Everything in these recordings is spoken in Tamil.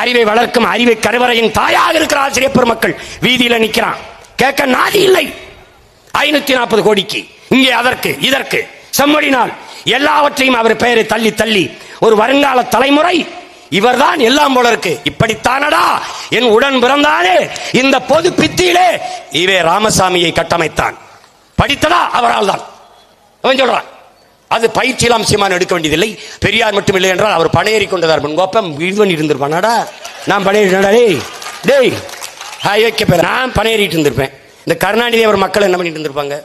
அறிவை வளர்க்கும் அறிவை கருவறையின் தாயாக இருக்கிற ஆசிரியர் பெருமக்கள் வீதியில நிக்கிறான். கேட்க நாதி இல்லை. ஐநூத்தி நாற்பது கோடிக்கு. இங்கே அதற்கு இதற்கு. செம்மொழினால் எல்லாவற்றையும் அவர் பெயரை தள்ளி தள்ளி. ஒரு வருங்கால தலைமுறை. இவர்தான் எல்லாம் போல இருக்கு. இப்படித்தானடா? என் உடன் பிறந்தானே. இந்த பொது பித்தியிலே இவே ராமசாமியை கட்டமைத்தான். படித்ததா? அவரால் தான். அவன் சொல்றான். அது பயிற்சியில் அம்சமான எடுக்க வேண்டியதில்லை. பெரியார் மட்டும் இல்லை என்றால் அவர் பணையேறி கொண்டதார் கோப்பம் இது பண்ணி இருந்திருப்பானாடா? நான் பணையேறிட்டா டேய். டேய். ஹாய் ஓகே பேர். நான் பணையேறிட்டு இருந்திருப்பேன். இந்த கருணாநிதி அவர் மக்கள் என்ன பண்ணிட்டு இருந்திருப்பாங்க?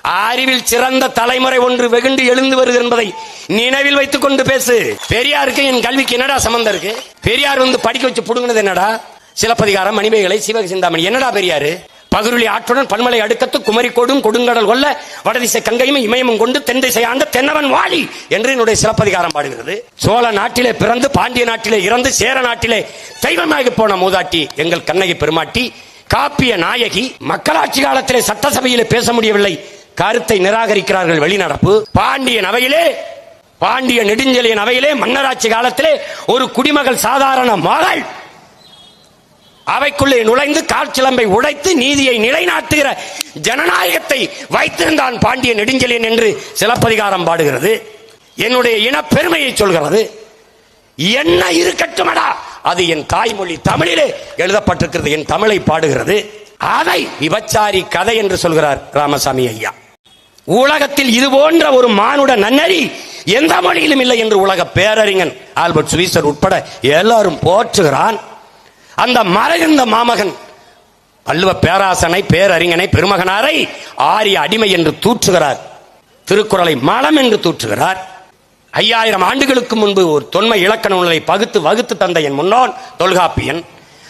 அறிவில் சிறந்த தலைமுறை ஒன்று வெகுண்டு எழுந்து வருது என்பதை நினைவில் வைத்துக் கொண்டு பேசு. பெரியாருக்கு என் கல்விக்கு என்னடா சம்பந்தம் இருக்கு? பெரியார் வந்து படிக்க வச்சு புடுங்கினது என்னடா? சிலப்பதிகாரம் மணிமேகலை சிவக சிந்தாமணி. என்னடா பெரியாரு? பகுருளி ஆற்றுடன் பன்மலை அடுக்கத்து குமரி கொடுங்கடல் கொல்ல வடதிசை கங்கையும் இமயமும் கொண்டு தென் திசை ஆண்ட தென்னவன் வாழி என்று என்னுடைய சிலப்பதிகாரம் பாடுகிறது. சோழ நாட்டிலே பிறந்து பாண்டிய நாட்டிலே இறந்து சேர நாட்டிலே தெய்வமாகி போன மூதாட்டி எங்கள் கண்ணகி பெருமாட்டி காப்பிய நாயகி மக்களாட்சி காலத்திலே சட்டசபையிலே பேச முடியவில்லை. கருத்தை நிராகரிக்கிறார்கள் வெளிநடப்பு. பாண்டியன் அவையிலே பாண்டிய நெடுஞ்செழியன் அவையிலே மன்னராட்சி காலத்திலே ஒரு குடிமகள் சாதாரண மகள் அவைக்குள்ளே நுழைந்து காற்சிலம்பை உடைத்து நீதியை நிலைநாட்டுகிற ஜனநாயகத்தை வைத்திருந்தான் பாண்டிய நெடுஞ்செழியன் என்று சிலப்பதிகாரம் பாடுகிறது. என்னுடைய இனப்பெருமையை சொல்கிறது. என்ன இருக்கட்டுமடா அது என் தாய்மொழி தமிழிலே எழுதப்பட்டிருக்கிறது என் தமிழை பாடுகிறது. அதை விபச்சாரி கதை என்று சொல்கிறார் ராமசாமி ஐயா. உலகத்தில் இது போன்ற ஒரு மானுட நன்னறி எந்த மொழியிலும் இல்லை என்று உலக பேரறிஞன் ஆல்பர்ட் சுவீசர் உட்பட எல்லாரும் போற்றுகிறான். அந்த மறைந்த மாமகன் பல்லுவ பேராசனை பேரறிஞனை பெருமகனாரை ஆரிய அடிமை என்று தூற்றுகிறார். திருக்குறளை மலம் என்று தூற்றுகிறார். ஐயாயிரம் ஆண்டுகளுக்கு முன்பு ஒரு தொன்மை இலக்கண நூலை பகுத்து வகுத்து தந்த என் முன்னோன் தொல்காப்பியன்.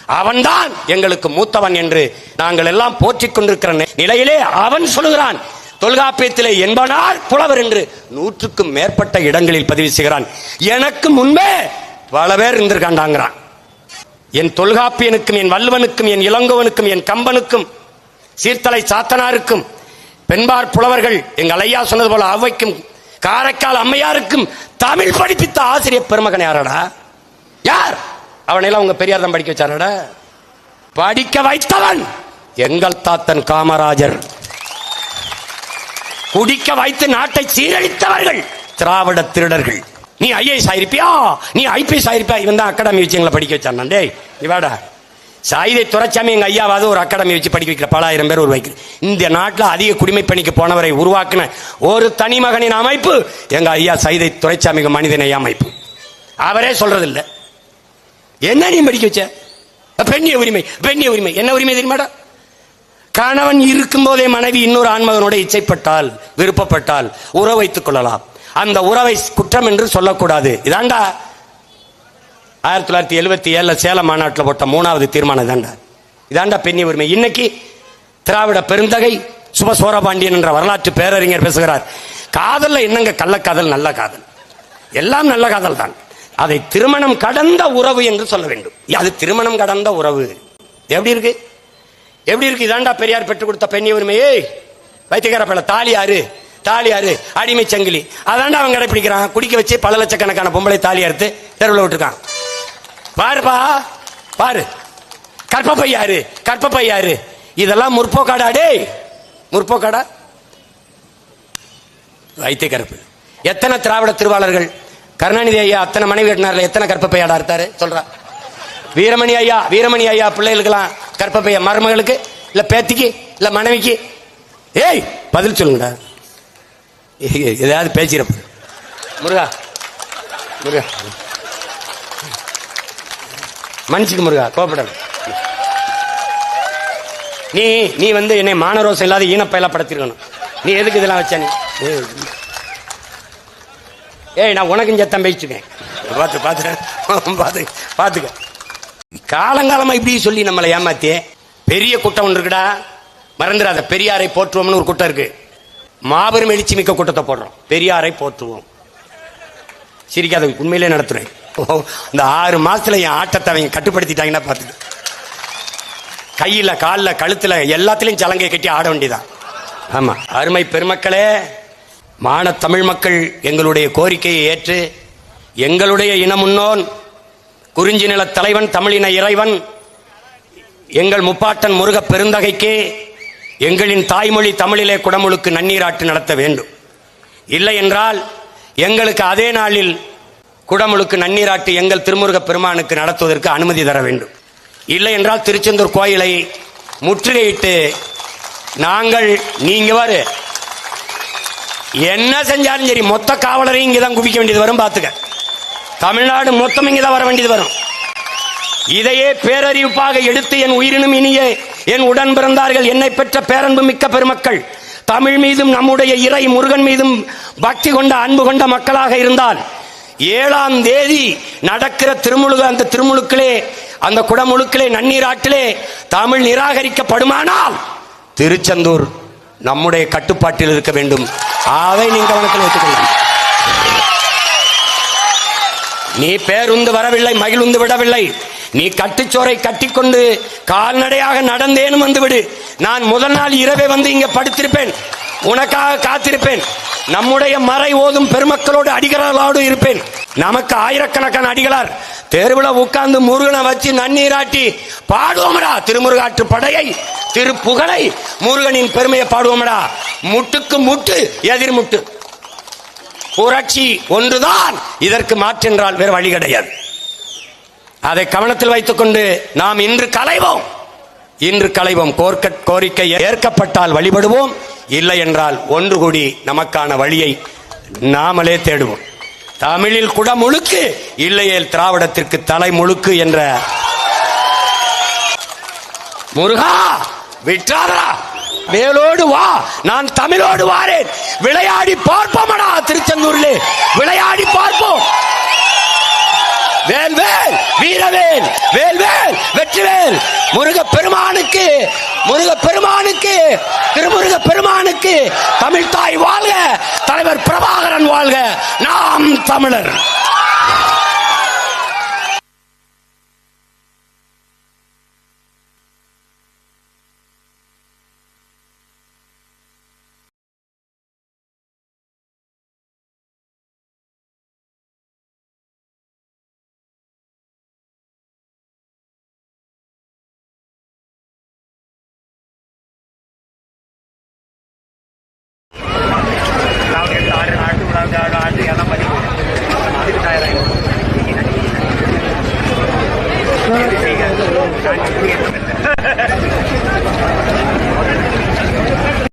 அவன்தான் எங்களுக்கு மூத்தவன் என்று நாங்கள் எல்லாம் போற்றிக் கொண்டிருக்கிற நிலையிலே அவன் சொல்லுகிறான் தொல்காப்பியத்திலே என்பனார் புலவர் என்று நூற்றுக்கும் மேற்பட்ட இடங்களில் பதிவு செய்கிறான். எனக்கு முன்பே பல பேர் இருந்திருக்காண்டாங்கிறான். என் தொல்காப்பியனுக்கும் என் வல்லுவனுக்கும் என் இளங்கோவனுக்கும் என் கம்பனுக்கும் சீர்தலை சாத்தனாருக்கும் பெண்பார் புலவர்கள் எங்கள் ஐயா சொன்னது போல அவைக்கும் காரைக்கால் அம்மையாருக்கும் தமிழ் படிப்பித்த ஆசிரியர் பெருமகன் யாரடா? யார்? அவனையெல்லாம் உங்க பெரியார் தான் படிக்க வச்சாரடா? படிக்க வைத்தவன் எங்கள் தாத்தன் காமராஜர். குடிக்க வைத்து நாட்டை சீரழித்தவர்கள் திராவிட திருடர்கள். நீ ஐஏஎஸ் ஆயிருப்பியா? நீ ஐபிஎஸ் ஆயிருப்பியா? இவன் தான் அகாடமி வச்சு எங்களை படிக்க வச்சான் டேய் இவாடா சாயுதை துறைச்சாமி எங்கள் ஐயாவது ஒரு அகாடமி வச்சு படிக்க வைக்கிற பல ஆயிரம் பேர் உருவாக்கி. இந்த நாட்டில் அதிக குடிமை பணிக்கு போனவரை உருவாக்கின ஒரு தனி மகனின் அமைப்பு எங்கள் ஐயா சைதை துரைச்சாமிக்கு மனிதனை அமைப்பு. அவரே சொல்றதில்லை. என்ன நீ படிக்க வச்ச? பெண்ணிய உரிமை பெண்ணிய உரிமை. என்ன உரிமை தெரியுமாடா? கணவன் இருக்கும்போதே மனைவி இன்னொரு ஆண்மகனோட இச்சைப்பட்டால் விருப்பப்பட்டால் உறவு வைத்துக் கொள்ளலாம். அந்த உறவை குற்றம் என்று சொல்லக்கூடாது. இதாண்டா ஆயிரத்தி தொள்ளாயிரத்தி எழுபத்தி ஏழுல சேலம் மாநாட்டில் போட்ட மூணாவது தீர்மானம் இதாண்டா. இதாண்டா பெண்ணி உரிமை. இன்னைக்கு திராவிட பெருந்தகை சுப சோரபாண்டியன் என்ற வரலாற்று பேரறிஞர் பேசுகிறார். காதல்ல என்னங்க கள்ளக்காதல் நல்ல காதல்? எல்லாம் நல்ல காதல் தான். அதை திருமணம் கடந்த உறவு என்று சொல்ல வேண்டும். அது திருமணம் கடந்த உறவு. எப்படி இருக்கு? எப்படி இருக்கு? இதாண்டா பெரியார் பெற்றுக் கொடுத்த பெண்ணி உரிமையே. வைத்தியகர தாலி யாரு தாலியாரு அடிமை சங்கிலி. அதாண்டா அவன் கடைப்பிடிக்கிறான். குடிக்க வச்சு பல லட்சக்கணக்கான பொம்பளை தாலி அறுத்து தெருவில் விட்டுருக்கான். பாருப்பா பாரு. கற்பப்பையாரு கற்பப்பையாரு இதெல்லாம் முற்போக்காடா டேய். முற்போக்காடா? வைத்திய கருப்பு. எத்தனை திராவிட திருவாளர்கள்? கருணாநிதி ஐயா அத்தனை மனைவி கட்டினார்ல எத்தனை கற்பப்பையாடா இருத்தாரு சொல்றா. வீரமணி ஐயா வீரமணி ஐயா பிள்ளைகளுக்கெல்லாம் கற்பப்பையா மருமகளுக்கு? இல்ல பேத்திக்கு? இல்ல மனைவிக்கு? ஏய் பதில் சொல்லுங்கடா. ஏதாவது பேசிறப்ப முருகா. முருகா. மன்னிச்சுக்கு முருகா கோபப்படாத. நீ நீ வந்து என்னை மானரோசம் இல்லாத ஈனப்பயலா படுத்திருக்கணும். நீ எதுக்கு இதெல்லாம் வச்ச நீ? ஏய். நான் உனக்கும் சத்தம் பேசிச்சுக்கேன் பார்த்து பார்த்து பார்த்து பார்த்துக்க. காலங்காலமாக இப்படி சொல்லி நம்மளை ஏமாத்தி பெரிய குட்டம் ஒன்று இருக்குடா. மறந்துடாத பெரியாரை போற்றுவோம்னு ஒரு குட்டம் இருக்கு. மாபெரும் எழுச்சி மிக்க கூட்டத்தை போடுறோம். பெரியாரை போற்றுவோம். சிரிக்காத உண்மையிலே நடத்துறேன். ஓ இந்த ஆறு மாசத்துல என் ஆட்டத்தை அவங்க கட்டுப்படுத்திட்டாங்கன்னா பார்த்துக்க. கையில காலில் கழுத்துல எல்லாத்துலயும் சலங்கை கட்டி ஆட வேண்டியதான் ஆமா. அருமை பெருமக்களே மான தமிழ் மக்கள் எங்களுடைய கோரிக்கையை ஏற்று எங்களுடைய இன முன்னோன் குறிஞ்சி நில தலைவன் தமிழின இறைவன் எங்கள் முப்பாட்டன் முருக பெருந்தகைக்கு எங்களின் தாய்மொழி தமிழிலே குடமுழுக்கு நன்னீராட்டு நடத்த வேண்டும். இல்லை என்றால் எங்களுக்கு அதே நாளில் குடமுழுக்கு நன்னீராட்டு எங்கள் திருமுருக பெருமானுக்கு நடத்துவதற்கு அனுமதி தர வேண்டும். இல்லை என்றால் திருச்செந்தூர் கோயிலை முற்றுகையிட்டு நாங்கள் நீங்க வரு. என்ன செஞ்சாலும் சரி மொத்த காவலரையும் இங்கே தான் குவிக்க வேண்டியது வரும் பார்த்துக்க. தமிழ்நாடு மொத்தம் இங்கே தான் வர வேண்டியது வரும். இதையே பேரறிவிப்பாக எடுத்து என் உயிரினும் இனியே என் உடன் பிறந்தார்கள் என்னை பெற்ற பேரன்பு மிக்க பெருமக்கள். தமிழ் மீதும் நம்முடைய இறை முருகன் மீதும் பக்தி கொண்ட அன்பு கொண்ட மக்களாக இருந்தால் ஏழாம் தேதி நடக்கிற திருமுழுக அந்த திருமுழுக்களே அந்த குடமுழுக்களே நன்னீராட்டிலே தமிழ் நிராகரிக்கப்படுமானால் திருச்செந்தூர் நம்முடைய கட்டுப்பாட்டில் இருக்க வேண்டும். அதை நீங்க கவனத்தில் வைத்துக் நீ பேருந்து வரவில்லை மகிழ்ந்து விடவில்லை. நீ கட்டுச்சோரை கட்டிக்கொண்டு கால்நடையாக நடந்தேனும் வந்துவிடு. நான் முதல் நாள் இரவே வந்து இங்கே படுத்திருப்பேன். உனக்காக காத்திருப்பேன். நம்முடைய மறை ஓதும் பெருமக்களோடு அடிகளாரோடு இருப்பேன். நமக்கு ஆயிரக்கணக்கான அடிகளார். தெருவில் உட்கார்ந்து முருகனை வச்சு நன்னீராட்டி பாடுவோமடா திருமுருகாற்று படையை திருப்புகழை முருகனின் பெருமையை பாடுவோமடா. முட்டுக்கு முட்டு எதிர்முட்டு புரட்சி ஒன்றுதான். இதற்கு மாற்றென்றால் வேறு வழி கிடையாது. அதை கவனத்தில் வைத்துக்கொண்டு நாம் இன்று களைவோம். இன்று களைவோம். கோர்க்க கோரிக்கை ஏற்கப்பட்டால் வழிபடுவோம். இல்லை என்றால் ஒன்று கூடி நமக்கான வழியை நாமளே தேடுவோம். தமிழில் குட முழுக்கு இல்லையேல் திராவிடத்திற்கு தலை முழுக்கு என்ற முருகா விட்டாரா வேலோடு வா. நான் தமிழோடு வாரேன். விளையாடி பார்ப்போமடா திருச்செந்தூர்ல. விளையாடி பார்ப்போம். வேல்வேல் வீரவேல் வேல்வேல் வெற்றிவேல். முருக பெருமானுக்கு முருக பெருமானுக்கு திருமுருக பெருமானுக்கு தமிழ் தாய் வாழ்க தலைவர் பிரபாகரன் வாழ்க. நாம் தமிழர்.